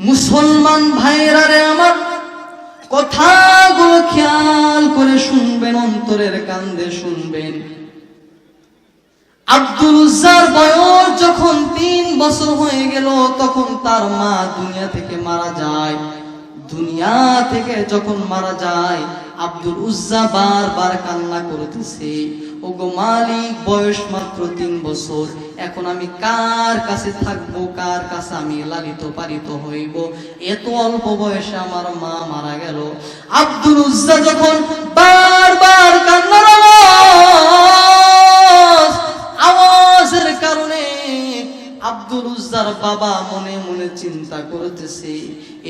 মুসলমান ভাইরা রে আমার, কথাগুলো খেয়াল করে শুনবেন, অন্তরের কান্দে শুনবেন। আব্দুল বয়স যখন তিন বছর হয়ে গেল, তখন তার মা দুনিয়া থেকে মারা যায়। দুনিয়া থেকে যখন মারা যায়, আব্দুল উজ্জা বারবার কান্না করতেছে। ও গো মালিক, বয়স মাত্র তিন বছর। এখন আমি কার কাছে থাকব, কার কাছে আমি লালিত পালিত হইব? এত অল্প বয়সে আমার মা মারা গেল। আব্দুল উজ্জা যখন বারবার কান্নার আওয়াজ, আওয়াজের কারণে আব্দুল উজ্জার বাবা মনে মনে চিন্তা করতেছে,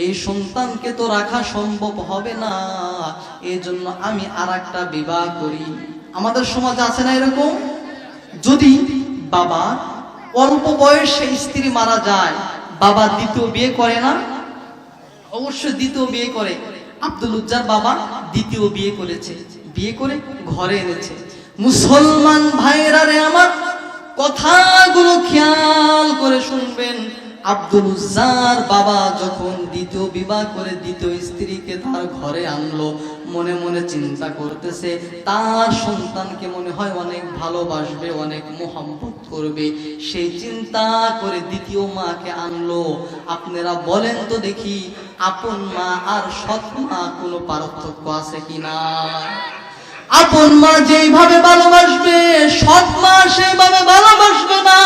এই সন্তানকে তো রাখা সম্ভব হবে না। এজন্য আমি আর একটা বিবাহ করি। আমাদের সমাজে আছে না এরকম? যদি বাবা অল্প বয়সে স্ত্রী মারা যায়, বাবা দ্বিতীয় বিয়ে করে না? অবশ্যই দ্বিতীয় বিয়ে করে। আব্দুল উজ্জার বাবা দ্বিতীয় বিয়ে করেছে, বিয়ে করে ঘরে এনেছে। মুসলমান ভাইরা রে আমার, কথাগুলো খেয়াল করে শুনবেন। আব্দুল উজ্জার বাবা যখন দ্বিতীয় বিবাহ করে, দ্বিতীয় স্ত্রীকে তার ঘরে আনলো মনে মনে চিন্তা করতেছে। তার সন্তানকে মনে হয় অনেক ভালোবাসবে, অনেক মোহাম্মত করবে। সেই চিন্তা করে দ্বিতীয় মাকে আনলো। আপনারা বলেন তো দেখি, আপন মা আর সৎ মা কোনো পার্থক্য আছে কিনা? আপন মা যেইভাবে ভালোবাসবে, সৎ মা সেইভাবে ভালোবাসবে না।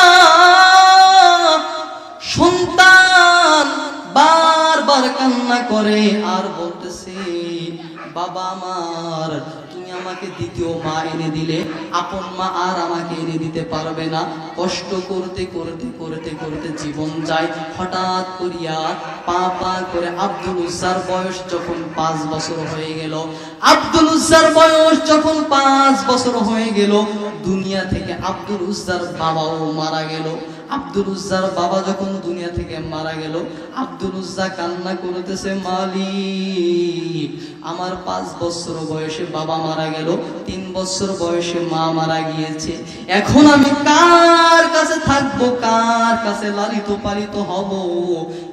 সন্তান বারবার কান্না করে আর বলতেছে বাবা আমার, তুমি আমাকে দ্বিতীয় মা এনে দিলে। আপন মা আর আমাকে এনে দিতে পারবে না। কষ্ট করতে করতে করতে করতে জীবন যায়। হঠাৎ করিয়া পা পা করে আব্দুল উজ্জার বয়স যখন পাঁচ বছর হয়ে গেল, আব্দুল উজ্জার বয়স যখন পাঁচ বছর হয়ে গেল, দুনিয়া থেকে আব্দুল উজ্জার বাবাও মারা গেল। আব্দুল উজ্জার বাবা যখন দুনিয়া থেকে মারা গেল, আব্দুল উজ্জা কান্না করতেছে, মালিক, আমার পাঁচ বছর বয়সে বাবা মারা গেল, তিন বছর বয়সে মা মারা গিয়েছে, এখন আমি কার কাছে থাকব, কার কাছে লালিত পালিত হব।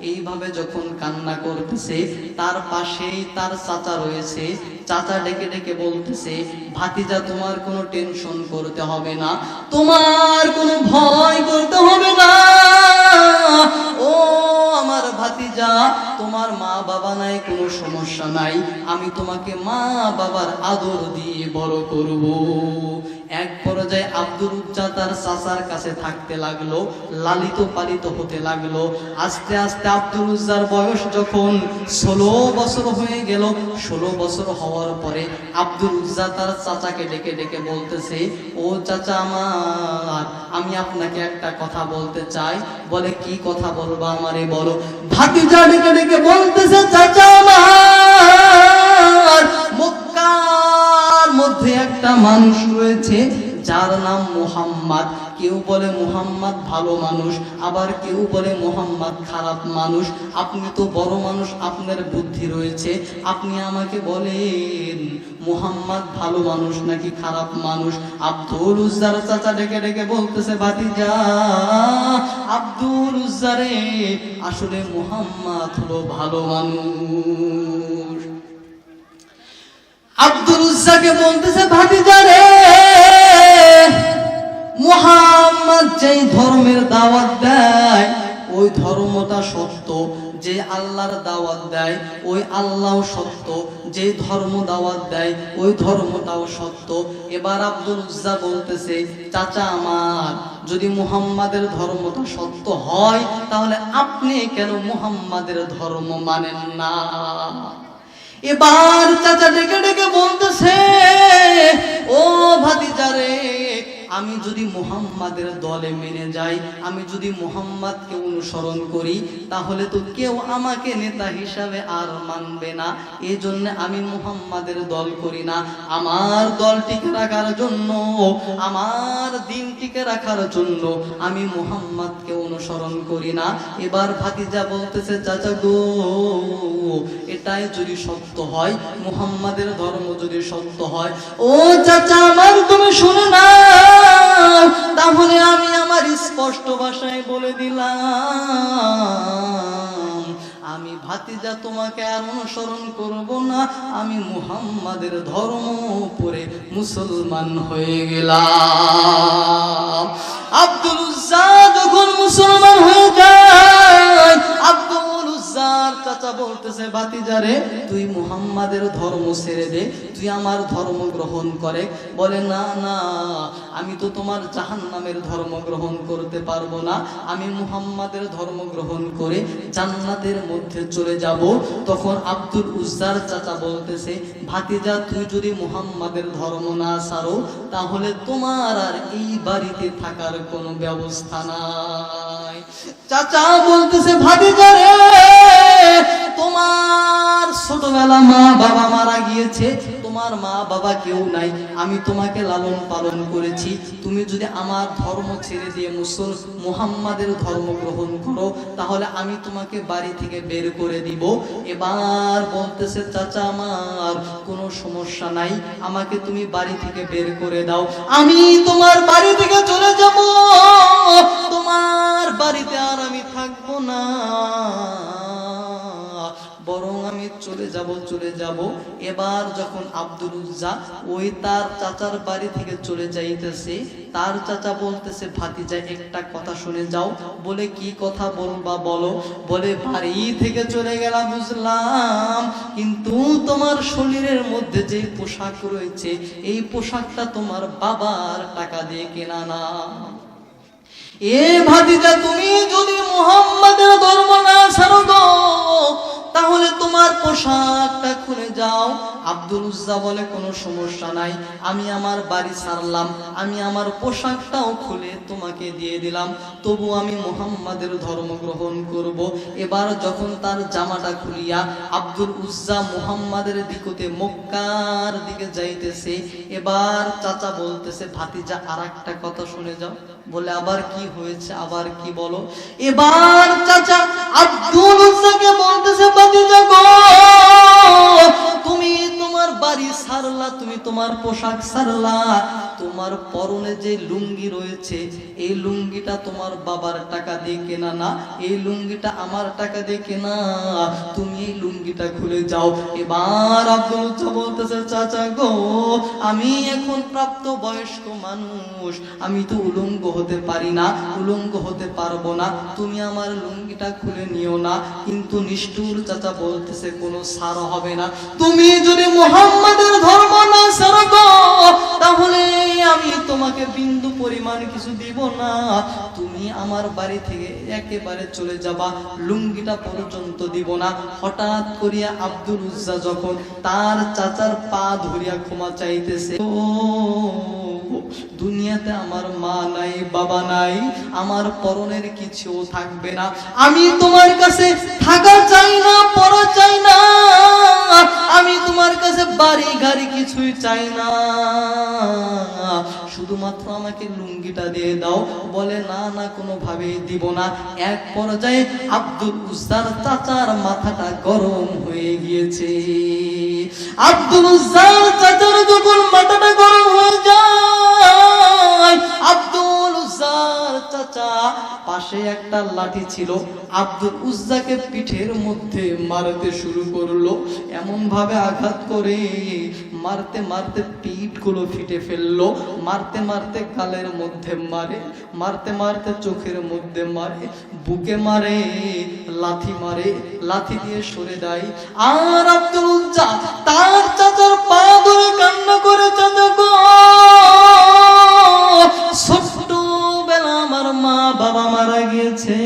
এইভাবে যখন কান্না করতেছে, তার পাশেই তার চাচা রয়েছে। চাচা ডেকে ডেকে বলতেছে, ভাতিজা, তোমার কোনো টেনশন করতে হবে না। তোমার কোনো ভয় করতে হবে না। ও আমার ভাতিজা, তোমার মা বাবা নাই, কোনো সমস্যা নাই। আমি তোমাকে মা বাবার আদর দিয়ে বড় করব। এক পর্যায়ে আব্দুল উজ্জা তার চাচার কাছে থাকতে লাগল, লালিত পালিত হতে লাগল। আস্তে আস্তে আব্দুল উজ্জার বয়স যখন ষোলো বছর হয়ে গেল, ষোলো বছর হওয়ার পরে আব্দুল উজ্জা তার চাচাকে ডেকে ডেকে বলতেছে, ও চাচা আমার, আমি আপনাকে একটা কথা বলতে চাই। বলে, কি কথা বলব আমারে বলো? ভাতিজা ডেকে ডেকে বলতেছে, চাচা আমার, মক্কার মধ্যে একটা মানুষ রয়েছে যার নাম মুহাম্মদ। কেউ বলে মুহাম্মদ ভালো মানুষ, আবার কেউ বলে মুহাম্মদ খারাপ মানুষ। আপনি তো বড় মানুষ, আপনার বুদ্ধি রয়েছে। আপনি আমাকে বলেন, মুহাম্মদ ভালো মানুষ নাকি খারাপ মানুষ? আব্দুল উজ্জার চাচা ডেকে ডেকে বলতেছে, ভাতিজা, আব্দুল উজ্জারে আসলে মুহাম্মদ হলো ভালো মানুষ। আব্দুল উজ্জাকে বলতেছে, ভাতিজা মুহাম্মদ যেই ধর্মের দাওয়াত দেয়, ওই ধর্মটা সত্য। যে আল্লাহর দাওয়াত দেয়, ওই আল্লাহ সত্য। যে ধর্ম দাওয়াত দেয়, ওই ধর্মটাও সত্য। এবার আব্দুল উজ্জা বলতেছে, চাচা আমার, যদি মুহাম্মাদের ধর্মটা সত্য হয়, তাহলে আপনি কেন মুহাম্মাদের ধর্ম মানেন না? এবার চাচা ডেকে ডেকে বলতেছে ও ভাতিজারে আমি যদি মুহাম্মাদের দলে মেনে যাই, আমি যদি মুহাম্মাদকে অনুসরণ করি, তাহলে তো কেউ আমাকে নেতা হিসাবে আর মানবে না। এই জন্য আমি মুহাম্মাদের দল করি না। আমার দল টিকে রাখার জন্য, আমার দিন টিকে রাখার জন্য আমি মুহাম্মাদকে অনুসরণ করি না। এবার ভাতিজা বলতেছে, চাচা গো, এটাই যদি সত্য হয়, মুহাম্মাদের ধর্ম যদি সত্য হয়, ও চাচা আমার তুমি শুনে না। স্পষ্ট ভাষায় বলে দিলাম, আমি ভাতিজা তোমাকে আর অনুসরণ করব না, আমি মুহাম্মাদের ধর্ম উপরে মুসলমান হয়ে গেলাম। আব্দুল যখন মুসলমান হয়ে যায় আব্দুল উজ্জার চাচা বলতেছে ভাতিজারে তুই মুহাম্মাদের ধর্ম ছেড়ে দে, তুই আমার ধর্ম গ্রহণ করে। বলে, না না, আমি তো তোমার জাহান্নামের ধর্ম গ্রহণ করতে পারব না। আমি মুহাম্মাদের ধর্ম গ্রহণ করে জান্নাতের মধ্যে চলে যাব। তখন আব্দুল উজ্জার চাচা বলতেছে, ভাতিজা, তুই যদি মুহাম্মাদের ধর্ম না সারো তাহলে তোমার আর এই বাড়িতে থাকার কোনো ব্যবস্থা নাই। চাচা বলতেছে ভাবি করে তোমার ছোটবেলা মা বাবা মারা গিয়েছে। তোমার মা বাবা কেউ নাই, আমি তোমাকে লালন পালন করেছি। তুমি যদি আমার ধর্ম ছেড়ে দিয়ে মুসল, মুহাম্মাদের ধর্ম গ্রহণ করো, তাহলে আমি তোমাকে বাড়ি থেকে বের করে দিব। এবার বলতেছে, চাচা আমার কোনো সমস্যা নাই, আমাকে তুমি বাড়ি থেকে বের করে দাও। আমি তোমার বাড়ি থেকে চলে যাব। তোমার বাড়িতে আর আমি থাকব না। বরং চলে যাব চলে যাব। এবার যখন আব্দুল উজ্জা ওই তার চাচার বাড়ি থেকে চলে যাইতেছে, তার চাচা বলতেছে, ভাতিজা, একটা কথা শুনে যাও। বলে, কি কথা বলবা বলো? বলে, বাড়ি থেকে চলে গেলাম, বুঝলাম। কিন্তু তোমার শরীরের মধ্যে যে পোশাক রয়েছে, এই পোশাকটা তোমার বাবার টাকা দিয়ে কেনা না। এ ভাতিজা, তুমি যদি মোহাম্মদের ধর্ম না ছাড়ো তাহলে তোমার পোশাকটা খুলে যাও। আব্দুল উজ্জা বলে কোনো সমস্যা নাই। আমি আমার বাড়ি ছাড়লাম আমি আমার পোশাকটাও খুলে তোমাকে দিয়ে দিলাম। তবু আমি মুহাম্মাদের ধর্ম গ্রহণ করব। এবার যখন তার জামাটা খুলিয়া আব্দুল উজ্জা মুহাম্মাদের দিকতে মক্কার দিকে যাইতেছে, এবার চাচা বলতেছে, ভাতিজা আর একটা কথা শুনে যাও। বলে, আবার কি হয়েছে? আবার কি বলো? এবার চাচা আব্দুল উজ্জাকে বলতেছে ভাতিজা গো বাড়ি সারলা, তুমি তোমার পোশাক সারলা। তোমার পরনে যে লুঙ্গি রয়েছে, এই লুঙ্গিটা তোমার বাবার টাকা দিয়ে কেনা না, এই লুঙ্গিটা আমার টাকা দিয়ে কেনা। তুমি এই লুঙ্গিটা খুলে যাও। এবার আব্দুল উজ্জা বলতেছে, চাচা গো, আমি এখন প্রাপ্ত বয়স্ক মানুষ। আমি তো উলঙ্গ হতে পারি না, উলঙ্গ হতে পারব না। তুমি আমার লুঙ্গিটা খুলে নিও না। কিন্তু নিষ্ঠুর চাচা বলতেছে, কোনো সার হবে না। তুমি যদি মোহাম্মদের ধর্ম না সারো তাহলে আমি তোমাকে বিন্দু পরিমাণ কিছু দিব না। তুমি আমার বাড়ি থেকে একেবারে চলে যাবা, লুঙ্গিটা পর্যন্ত দিব না। হঠাৎ করিয়া আব্দুল উজ্জা যখন তার চাচার পা ধরিয়া ক্ষমা চাইতেছে, ও, দুনিয়াতে আমার মা নাই, বাবা নাই, আমার পরনের কিছু থাকবে না। আমি তোমার কাছে থাকা চাই না, পর চাই না। আমি তোমার কাছে বাড়ি গাড়ি কিছুই চাই না। শুধুমাত্র আমাকে লুঙ্গিটা দিয়ে দাও। বলে, না না কোনো ভাবে দিব না। এক পর্যায়ে আব্দুল উজ্জার চাচার মাথাটা গরম হয়ে গিয়েছে। আব্দুল উজ্জার চাচার যখন মাথাটা গরম হয়ে যায় চাচা, পাশে একটা লাঠি ছিল। আব্দুল উজ্জাকে পিঠের মধ্যে মারতে শুরু করল। এমন ভাবে আঘাত করে মারতে মারতে পিঠগুলো ফিটে ফেলল। মারতে মারতে গালের মধ্যে মারে, মারতে মারতে চোখের মধ্যে মারে, বুকে মারে, লাথি মারে, লাথি দিয়ে সরে দেয় আর আব্দুল উজ্জা তার চাচার পা ধরে কান্না করে, চাচা গো! মা বাবা মারা গিয়েছে।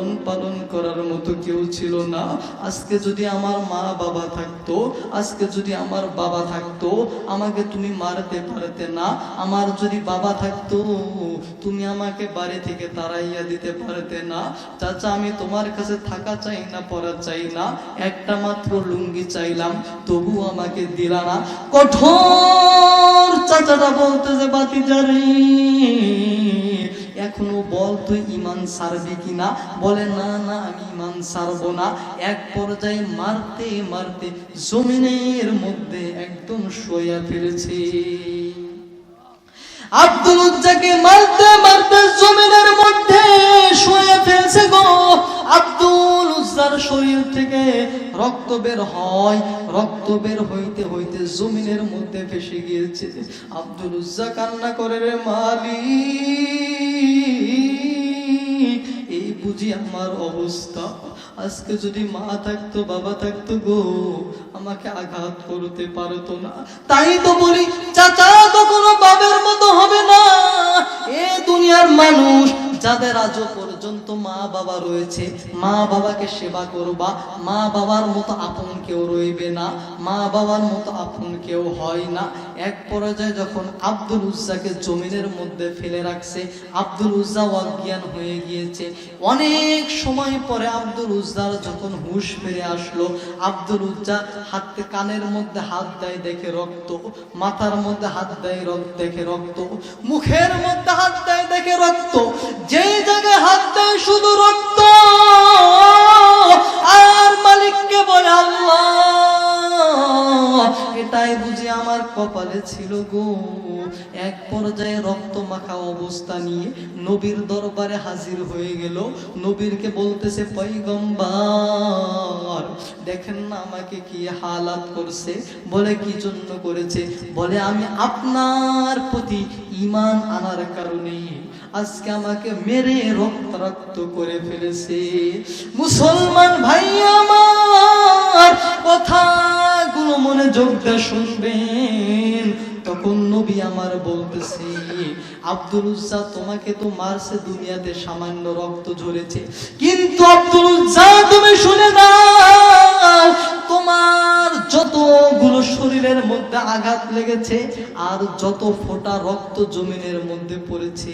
লালন পালন করার মতো কেউ ছিল না। আজকে যদি আমার মা বাবা থাকতো, আজকে যদি আমার বাবা থাকতো, আমাকে তুমি মারতে পারতে না। আমার যদি বাবা থাকতো, তুমি আমাকে বাড়ি থেকে তাড়াইয়া দিতে পারতে না। চাচা, আমি তোমার কাছে থাকা চাই না, পড়া চাই না। একটা মাত্র লুঙ্গি চাইলাম, তবু আমাকে দিলা না। কঠোর চাচাটা বলতেছে, বাতি জারি এখনও বল তুই ইমান সারবি কিনা? বলে, না না, আমি ইমান সারবো না। এক পর্যায়ে মারতে মারতে জমিনের মধ্যে একদম শোয়া ফেলেছে। আব্দুল উজ্জাকে মারতে মারতে জমিনের মধ্যে শোয়া ফেলছে গো। আব্দুল উজ্জার শরীর থেকে রক্ত বের হয়, রক্ত বের হইতে হইতে জমিনের মধ্যে ভেসে গিয়েছে। আব্দুল উজ্জা কান্না করে, রে মালিক, এই বুঝি আমার অবস্থা। আজকে যদি মা থাকতো, বাবা থাকতো গো, আমাকে আঘাত করতে পারতো না। তাই তো বলি, চাচা তো কোনো বাবার মতো হবে না। এ দুনিয়ার মানুষ যাদের আজও পর্যন্ত মা বাবা রয়েছে, মা বাবাকে সেবা করবা, মা বাবার মতো আপন কেউ রইবে না, মা বাবার মতো আপন কেউ হয় না। এক পর্যায়ে যখন আব্দুল উজ্জাকে জমিনের মধ্যে ফেলে রাখছে, আব্দুল উজ্জা অজ্ঞান হয়ে গিয়েছে। অনেক সময় পরে আব্দুল উজ্জার যখন হুশ ফিরে আসলো, আব্দুল উজ্জা হাতে কানের মধ্যে হাত দেয় দেখে রক্ত, মাথার মধ্যে হাত দেয় রক্ত, দেখে রক্ত, মুখের মধ্যে হাত দেয় দেখে রক্ত যেই জায়গায় হাত দেয় শুধু রক্ত, আর মালিককে বলে, আল্লাহ, এটাই বুঝি আমার কপালে ছিল গো। এক পর্যায়ে রক্ত মাখা অবস্থা নিয়ে নবীর দরবারে হাজির হয়ে গেল। নবীরকে বলতেছে পৈগম্বার দেখেন না আমাকে কি হালাত করছে? বলে, কি জন্য করেছে? বলে, আমি আপনার প্রতি ইমান আনার কারণে। আজকে আমাকে মেরে রক্তারক্ত করে ফেলেছে। মুসলমান ভাই আমার, কথাগুলো মনে যোগ দিয়ে শুনবেন। তখন নবী আমার বলতেছে, আব্দুল উজ্জা, তোমাকে তো মারছে দুনিয়াতে সামান্য রক্ত ঝরেছে। কিন্তু আব্দুল উজ্জা আঘাত লেগেছে, আর যত ফোঁটা রক্ত জমিনের মধ্যে পড়েছে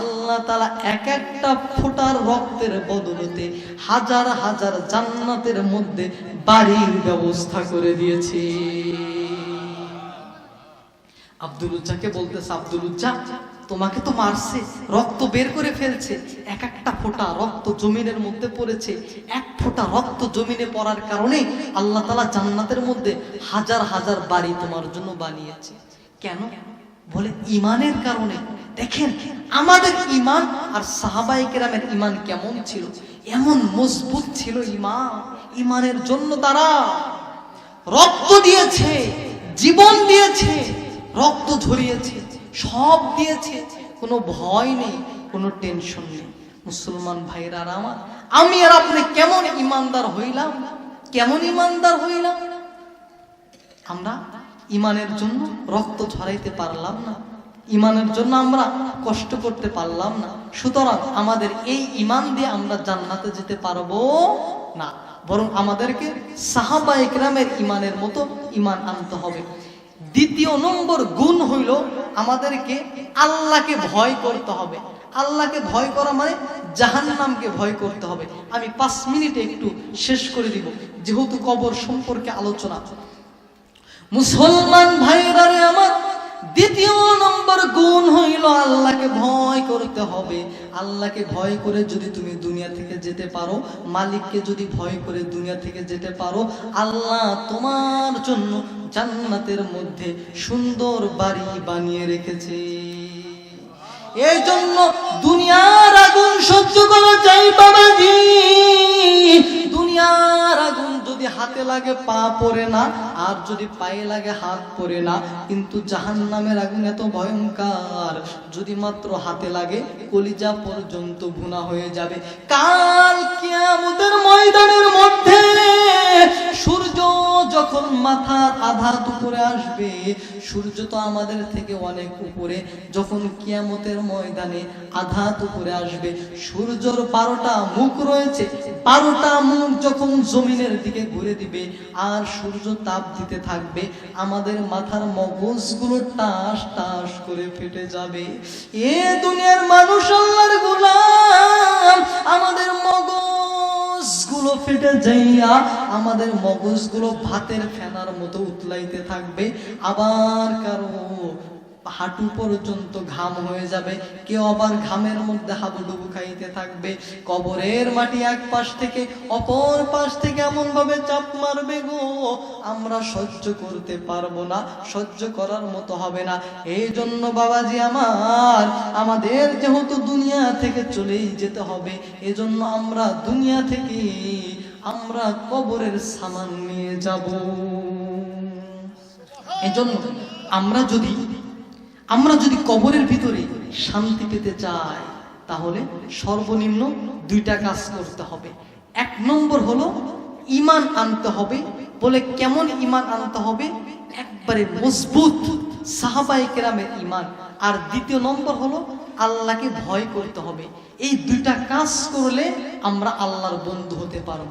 আল্লাহ তালা এক একটা ফোঁটার রক্তের বদলতে হাজার হাজার জান্নাতের মধ্যে বাড়ির ব্যবস্থা করে দিয়েছে। আব্দুল উজ্জাকে বলতেছে আব্দুল উজ্জা তোমাকে তো মারছে, রক্ত বের করে ফেলছে, এক একটা ফোঁটা রক্ত জমিনের মধ্যে পড়েছে, এক ফোঁটা রক্ত জমিনে পড়ার কারণে আল্লাহ তালা জান্নাতের মধ্যে হাজার হাজার বাড়ি তোমার জন্য বানিয়েছে। কেন? বলে ইমানের কারণে। দেখেন, আমাদের ইমান আর সাহাবাই কেরামের ইমান কেমন ছিল? এমন মজবুত ছিল ইমান। ইমানের জন্য তারা রক্ত দিয়েছে, জীবন দিয়েছে, রক্ত ঝরিয়েছে, সব দিয়েছে। কোনো ভয় নেই, কোনো টেনশন নেই। মুসলমান ভাইরা আমার, আমি আর আপনি কেমন ইমানদার হইলাম? কেমন ইমানদার হইলাম? আমরা ইমানের জন্য রক্ত ঝরাইতে পারলাম না। ইমানের জন্য আমরা কষ্ট করতে পারলাম না। সুতরাং আমাদের এই ইমান দিয়ে আমরা জান্নাতে যেতে পারব না। বরং আমাদেরকে সাহাবা একরামের ইমানের মতো ইমান আনতে হবে। দ্বিতীয় নম্বর গুণ হইল আমাদেরকে আল্লাহকে ভয় করতে হবে। আল্লাহকে ভয় করা মানে জাহান্নামকে ভয় করতে হবে। আমি পাঁচ মিনিটে একটু শেষ করে দিব, যেহেতু কবর সম্পর্কে আলোচনা। মুসলমান ভাইরা আমার দ্বিতীয় নম্বর গুণ হইল আল্লাহকে ভয় করতে হবে। আল্লাহকে ভয় করে যদি তুমি দুনিয়া থেকে যেতে পারো, মালিককে যদি ভয় করে দুনিয়া থেকে যেতে পারো, আল্লাহ তোমার জন্য জান্নাতের মধ্যে সুন্দর বাড়ি বানিয়ে রেখেছে। এই জন্য দুনিয়ার আগুন সহ্য করা যায় বাবাজি হাতে লাগে পা পড়ে না, আর যদি পায়ে লাগে হাত পড়ে না, কিন্তু জাহান নামের আগুন এত ভয়ঙ্কর, যদি মাত্র হাতে লাগে, কলিজা পর্যন্ত ভুনা হয়ে যাবে। কাল কিয়ামতের ময়দানের মধ্যে সূর্য যখন মাথার আধাত উপরে আসবে, সূর্য তো আমাদের থেকে অনেক উপরে, যখন কিয়ামতের ময়দানে আধাত উপরে আসবে, সূর্যর বারোটা মুখ রয়েছে, বারোটা মুখ যখন জমিনের দিকে ঘুরে দিবে, আর সূর্য তাপ দিতে থাকবে, আমাদের মাথার মগজগুলো টাস টাস করে ফেটে যাবে। এ দুনিয়ার মানুষ আল্লাহর গোলাম, আমাদের মগজগুলো ফেটে যাইয়া, আমাদের মগজগুলো ভাতের ফেনার মতো উতলাইতে থাকবে। আবার কারও হাঁটু পর্যন্ত ঘাম হয়ে যাবে। কেউ আবার ঘামের মধ্যে হাবুডুবু খাইতে থাকবে। কবরের মাটি এক পাশ থেকে অপর পাশ থেকে এমন ভাবে চাপ মারবে গো। আমরা সহ্য করতে পারব না, সহ্য করার মতো হবে না। এই জন্য বাবাজি আমার, আমাদের যেহেতু দুনিয়া থেকে চলেই যেতে হবে, এজন্য আমরা দুনিয়া থেকে আমরা কবরের সামান নিয়ে যাব। এজন্য আমরা যদি আমরা যদি কবরের ভিতরে শান্তি পেতে চাই, তাহলে সর্বনিম্ন দুইটা কাজ করতে হবে। এক নম্বর হলো ইমান আনতে হবে। বলে কেমন ইমান আনতে হবে? একবারে মজবুত সাহাবাই কেরামের ইমান আর দ্বিতীয় নম্বর হলো আল্লাহকে ভয় করতে হবে। এই দুইটা কাজ করলে আমরা আল্লাহর বন্ধু হতে পারব।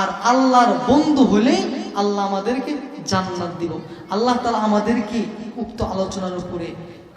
আর আল্লাহর বন্ধু হলে আল্লাহ আমাদেরকে জান্নাত দিব। আল্লাহ তালা আমাদেরকে উক্ত আলোচনার উপরে